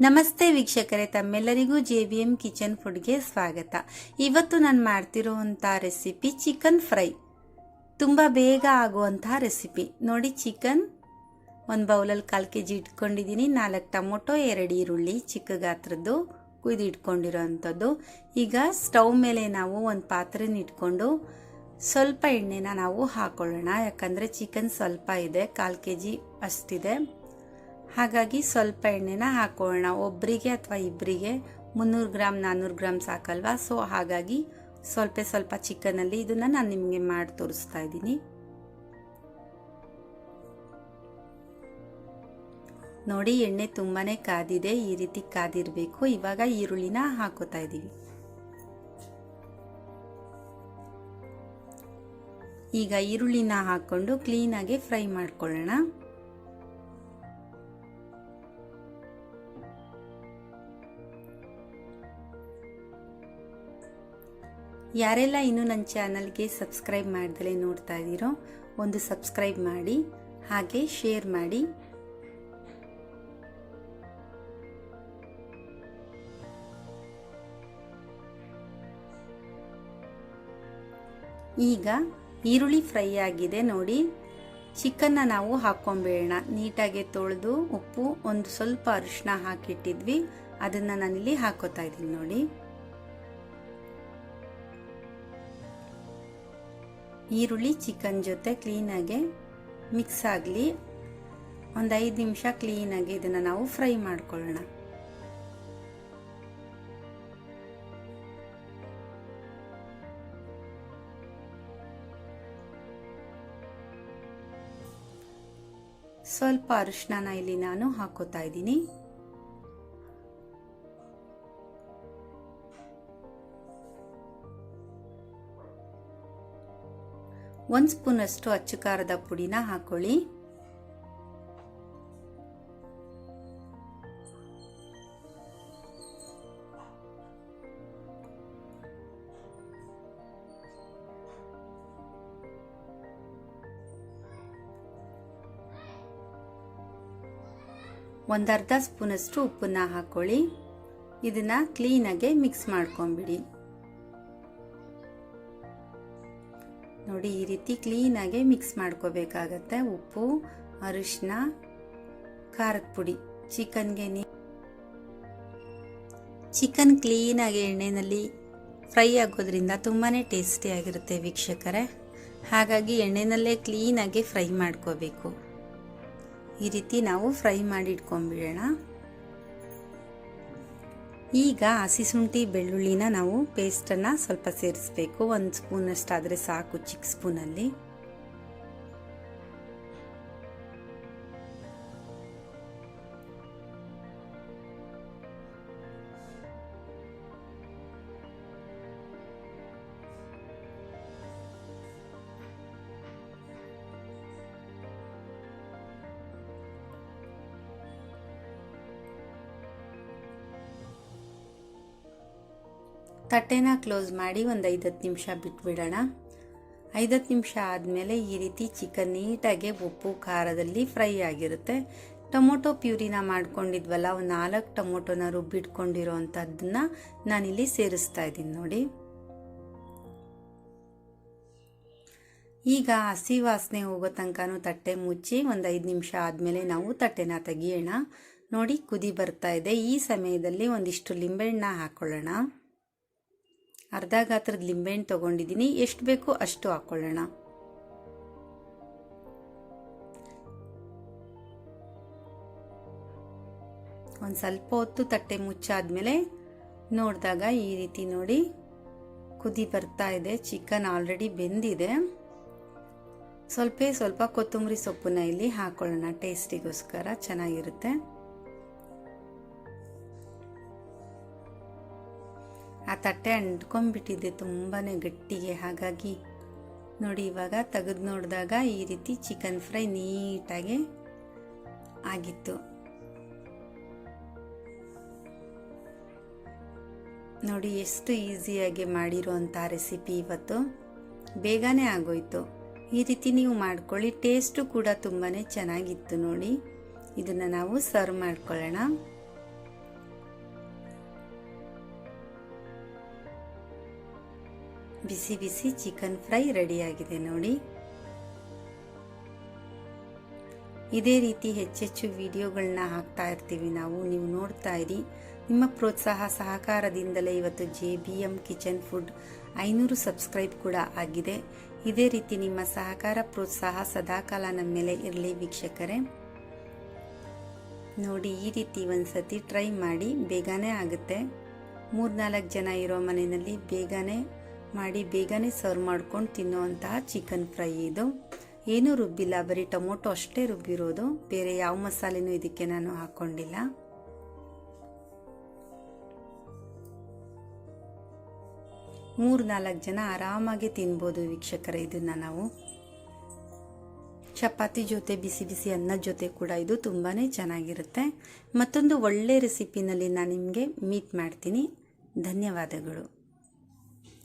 ನಮಸ್ತೆ ವೀಕ್ಷಕರೇ, ತಮ್ಮೆಲ್ಲರಿಗೂ ಜೆ ಬಿ ಎಂ ಕಿಚನ್ ಫುಡ್ಗೆ ಸ್ವಾಗತ. ಇವತ್ತು ನಾನು ಮಾಡ್ತಿರುವಂಥ ರೆಸಿಪಿ ಚಿಕನ್ ಫ್ರೈ. ತುಂಬ ಬೇಗ ಆಗುವಂತಹ ರೆಸಿಪಿ. ನೋಡಿ ಚಿಕನ್. ಒಂದು ಬೌಲಲ್ಲಿ ಕಾಲು ಕೆ ಜಿ ಇಟ್ಕೊಂಡಿದ್ದೀನಿ. ನಾಲ್ಕು ಟೊಮೊಟೊ, ಎರಡು ಈರುಳ್ಳಿ, ಚಿಕ್ಕ ಗಾತ್ರದ್ದು ಕುಯ್ದು ಇಟ್ಕೊಂಡಿರೋ ಅಂಥದ್ದು ಈಗ ಸ್ಟವ್ ಮೇಲೆ ನಾವು ಒಂದು ಪಾತ್ರೆನ ಇಟ್ಕೊಂಡು ಸ್ವಲ್ಪ ಎಣ್ಣೆನ ನಾವು ಹಾಕೊಳ್ಳೋಣ. ಯಾಕಂದರೆ ಚಿಕನ್ ಸ್ವಲ್ಪ ಇದೆ, ಕಾಲು ಕೆ ಜಿ ಅಷ್ಟಿದೆ. ಹಾಗಾಗಿ ಸ್ವಲ್ಪ ಎಣ್ಣೆನ ಹಾಕೋಣ ಒಬ್ಬರಿಗೆ ಅಥವಾ ಇಬ್ಬರಿಗೆ ಮುನ್ನೂರು ಗ್ರಾಮ್ ನಾನ್ನೂರು ಗ್ರಾಮ್ ಸಾಕಲ್ವಾ? ಸೊ ಹಾಗಾಗಿ ಸ್ವಲ್ಪ ಸ್ವಲ್ಪ ಚಿಕನಲ್ಲಿ ಇದನ್ನು ನಾನು ನಿಮಗೆ ಮಾಡಿ ತೋರಿಸ್ತಾ ಇದ್ದೀನಿ. ನೋಡಿ, ಎಣ್ಣೆ ತುಂಬಾ ಕಾದಿದೆ. ಈ ರೀತಿ ಕಾದಿರಬೇಕು. ಇವಾಗ ಈರುಳ್ಳಿನ ಹಾಕೋತಾ ಇದ್ದೀವಿ. ಈಗ ಈರುಳ್ಳಿನ ಹಾಕ್ಕೊಂಡು ಕ್ಲೀನಾಗಿ ಫ್ರೈ ಮಾಡ್ಕೊಳ್ಳೋಣ. ಯಾರೆಲ್ಲ ಇನ್ನೂ ನನ್ನ ಚಾನಲ್ಗೆ ಸಬ್ಸ್ಕ್ರೈಬ್ ಮಾಡ್ದಲೇ ನೋಡ್ತಾ ಇದ್ದೀರೋ, ಒಂದು ಸಬ್ಸ್ಕ್ರೈಬ್ ಮಾಡಿ, ಹಾಗೆ ಶೇರ್ ಮಾಡಿ. ಈಗ ಈರುಳ್ಳಿ ಫ್ರೈ ಆಗಿದೆ ನೋಡಿ. ಚಿಕನ್ನ ನಾವು ಹಾಕ್ಕೊಂಬೇಡೋಣ. ನೀಟಾಗಿ ತೊಳೆದು ಉಪ್ಪು, ಒಂದು ಸ್ವಲ್ಪ ಅರಿಶಿನ ಹಾಕಿಟ್ಟಿದ್ವಿ. ಅದನ್ನು ನಾನಿಲ್ಲಿ ಹಾಕೋತಾ ಇದ್ದೀನಿ ನೋಡಿ. ಈರುಳ್ಳಿ ಚಿಕನ್ ಜೊತೆ ಕ್ಲೀನಾಗಿ ಮಿಕ್ಸ್ ಆಗಲಿ. ಒಂದು ಐದು ನಿಮಿಷ ಕ್ಲೀನಾಗಿ ಇದನ್ನು ನಾವು ಫ್ರೈ ಮಾಡ್ಕೊಳ್ಳೋಣ. ಸ್ವಲ್ಪ ಅರಿಶಿನ ಇಲ್ಲಿ ನಾನು ಹಾಕೋತಾ ಇದ್ದೀನಿ. ಒಂದು ಸ್ಪೂನಷ್ಟು ಅಚ್ಚು ಖಾರದ ಪುಡಿನ ಹಾಕೊಳ್ಳಿ. ಒಂದು ಅರ್ಧ ಸ್ಪೂನಷ್ಟು ಉಪ್ಪನ್ನ ಹಾಕೊಳ್ಳಿ. ಇದನ್ನ ಕ್ಲೀನಾಗೆ ಮಿಕ್ಸ್ ಮಾಡ್ಕೊಂಬಿಡಿ ನೋಡಿ, ಈ ರೀತಿ ಕ್ಲೀನಾಗೆ ಮಿಕ್ಸ್ ಮಾಡ್ಕೋಬೇಕಾಗತ್ತೆ. ಉಪ್ಪು ಅರಿಶಿನ ಖಾರದ ಪುಡಿ. ಚಿಕನ್ಗೆ ನೀ ಚಿಕನ್ ಕ್ಲೀನಾಗಿ ಎಣ್ಣೆಯಲ್ಲಿ ಫ್ರೈ ಆಗೋದ್ರಿಂದ ತುಂಬಾ ಟೇಸ್ಟಿಯಾಗಿರುತ್ತೆ ವೀಕ್ಷಕರೇ. ಹಾಗಾಗಿ ಎಣ್ಣೆನಲ್ಲೇ ಕ್ಲೀನಾಗಿ ಫ್ರೈ ಮಾಡ್ಕೋಬೇಕು. ಈ ರೀತಿ ನಾವು ಫ್ರೈ ಮಾಡಿ ಇಟ್ಕೊಂಡ್ಬಿಡೋಣ ಈಗ ಹಸಿ ಶುಂಠಿ ಬೆಳ್ಳುಳ್ಳಿನ ನಾವು ಪೇಸ್ಟನ್ನು ಸ್ವಲ್ಪ ಸೇರಿಸ್ಬೇಕು. ಒಂದು ಸ್ಪೂನಷ್ಟಾದರೆ ಸಾಕು ಚಿಕ್ಕ ಸ್ಪೂನಲ್ಲಿ ತಟ್ಟೆನ ಕ್ಲೋಸ್ ಮಾಡಿ ಒಂದು ಐದತ್ತು ನಿಮಿಷ ಬಿಟ್ಬಿಡೋಣ. ಐದತ್ತು ನಿಮಿಷ ಆದಮೇಲೆ ಈ ರೀತಿ ಚಿಕನ್ ನೀಟಾಗಿ ಉಪ್ಪು, ಖಾರದಲ್ಲಿ ಫ್ರೈ ಆಗಿರುತ್ತೆ. ಟೊಮೊಟೊ ಪ್ಯೂರಿನ ಮಾಡ್ಕೊಂಡಿದ್ವಲ್ಲ, ಒಂದು ನಾಲ್ಕು ಟೊಮೊಟೊನ ರುಬ್ಬಿಟ್ಕೊಂಡಿರೋ ಅಂಥದ್ದನ್ನ ನಾನಿಲ್ಲಿ ಸೇರಿಸ್ತಾ ಇದ್ದೀನಿ ನೋಡಿ. ಈಗ ಹಸಿ ವಾಸನೆ ಹೋಗೋ ತನಕನೂ ತಟ್ಟೆ ಮುಚ್ಚಿ ಒಂದು ಐದು ನಿಮಿಷ ಆದಮೇಲೆ ನಾವು ತಟ್ಟೆನ ತೆಗಿಯೋಣ. ನೋಡಿ, ಕುದಿ ಬರ್ತಾ ಇದೆ. ಈ ಸಮಯದಲ್ಲಿ ಒಂದಿಷ್ಟು ಲಿಂಬೆಹಣ್ಣ ಹಾಕೊಳ್ಳೋಣ. ಅರ್ಧ ಗಾತ್ರದ ಲಿಂಬೆಹಣ್ಣು ತೊಗೊಂಡಿದ್ದೀನಿ. ಎಷ್ಟು ಬೇಕು ಅಷ್ಟು ಹಾಕೊಳ್ಳೋಣ. ಒಂದು ಸ್ವಲ್ಪ ಹೊತ್ತು ತಟ್ಟೆ ಮುಚ್ಚಾದ್ಮೇಲೆ ನೋಡಿದಾಗ ಈ ರೀತಿ ನೋಡಿ ಕುದಿ ಬರ್ತಾ ಇದೆ. ಚಿಕನ್ ಆಲ್ರೆಡಿ ಬೆಂದಿದೆ. ಸ್ವಲ್ಪ ಸ್ವಲ್ಪ ಕೊತ್ತಂಬರಿ ಸೊಪ್ಪನ್ನ ಇಲ್ಲಿ ಹಾಕೊಳ್ಳೋಣ. ಟೇಸ್ಟಿಗೋಸ್ಕರ ಚೆನ್ನಾಗಿರುತ್ತೆ. ತಟ್ಟೆ ಅಂಟ್ಕೊಂಡ್ಬಿಟ್ಟಿದೆ ತುಂಬಾ ಗಟ್ಟಿಗೆ. ಹಾಗಾಗಿ ನೋಡಿ, ಇವಾಗ ತೆಗೆದು ನೋಡಿದಾಗ ಈ ರೀತಿ ಚಿಕನ್ ಫ್ರೈ ನೀಟಾಗಿ ಆಗಿತ್ತು. ನೋಡಿ, ಎಷ್ಟು ಈಸಿಯಾಗಿ ಮಾಡಿರುವಂಥ ರೆಸಿಪಿ ಇವತ್ತು. ಬೇಗನೆ ಆಗೋಯ್ತು. ಈ ರೀತಿ ನೀವು ಮಾಡ್ಕೊಳ್ಳಿ ಟೇಸ್ಟು ಕೂಡ ತುಂಬಾ ಚೆನ್ನಾಗಿತ್ತು ನೋಡಿ. ಇದನ್ನು ನಾವು ಸರ್ವ್ ಮಾಡ್ಕೊಳ್ಳೋಣ. ಬಿಸಿ ಬಿಸಿ ಚಿಕನ್ ಫ್ರೈ ರೆಡಿಯಾಗಿದೆ ನೋಡಿ. ಇದೇ ರೀತಿ ಹೆಚ್ಚೆಚ್ಚು ವಿಡಿಯೋಗಳನ್ನ ಹಾಕ್ತಾ ಇರ್ತೀವಿ ನಾವು, ನೀವು ನೋಡ್ತಾ ಇರಿ. ನಿಮ್ಮ ಪ್ರೋತ್ಸಾಹ ಸಹಕಾರದಿಂದಲೇ ಇವತ್ತು J B M kitchen food ಐನೂರು ಸಬ್ಸ್ಕ್ರೈಬ್ ಕೂಡ ಆಗಿದೆ. ಇದೇ ರೀತಿ ನಿಮ್ಮ ಸಹಕಾರ ಪ್ರೋತ್ಸಾಹ ಸದಾಕಾಲ ನಮ್ಮ ಮೇಲೆ ಇರಲಿ ವೀಕ್ಷಕರೇ. ನೋಡಿ, ಈ ರೀತಿ ಒಂದ್ಸತಿ ಟ್ರೈ ಮಾಡಿ, ಬೇಗನೆ ಆಗುತ್ತೆ. ಮೂರ್ನಾಲ್ಕು ಜನ ಇರೋ ಮನೆಯಲ್ಲಿ ಬೇಗನೆ ಮಾಡಿ ಬೇಗನೆ ಸರ್ವ್ ಮಾಡ್ಕೊಂಡು ತಿನ್ನುವಂತಹ ಚಿಕನ್ ಫ್ರೈ ಇದು. ಏನೂ ರುಬ್ಬಿಲ್ಲ, ಬರೀ ಟೊಮೊಟೊ ಅಷ್ಟೇ ರುಬ್ಬಿರೋದು. ಬೇರೆ ಯಾವ ಮಸಾಲೆನೂ ಇದಕ್ಕೆ ನಾನು ಹಾಕ್ಕೊಂಡಿಲ್ಲ. ಮೂರು ನಾಲ್ಕು ಜನ ಆರಾಮಾಗಿ ತಿನ್ಬೋದು ವೀಕ್ಷಕರ ಇದನ್ನು ನಾವು. ಚಪಾತಿ ಜೊತೆ, ಬಿಸಿ ಬಿಸಿ ಅನ್ನದ ಜೊತೆ ಕೂಡ ಇದು ತುಂಬಾ ಚೆನ್ನಾಗಿರುತ್ತೆ. ಮತ್ತೊಂದು ಒಳ್ಳೆ ರೆಸಿಪಿನಲ್ಲಿ ನಾನು ನಿಮಗೆ ಮೀಟ್ ಮಾಡ್ತೀನಿ. ಧನ್ಯವಾದಗಳು.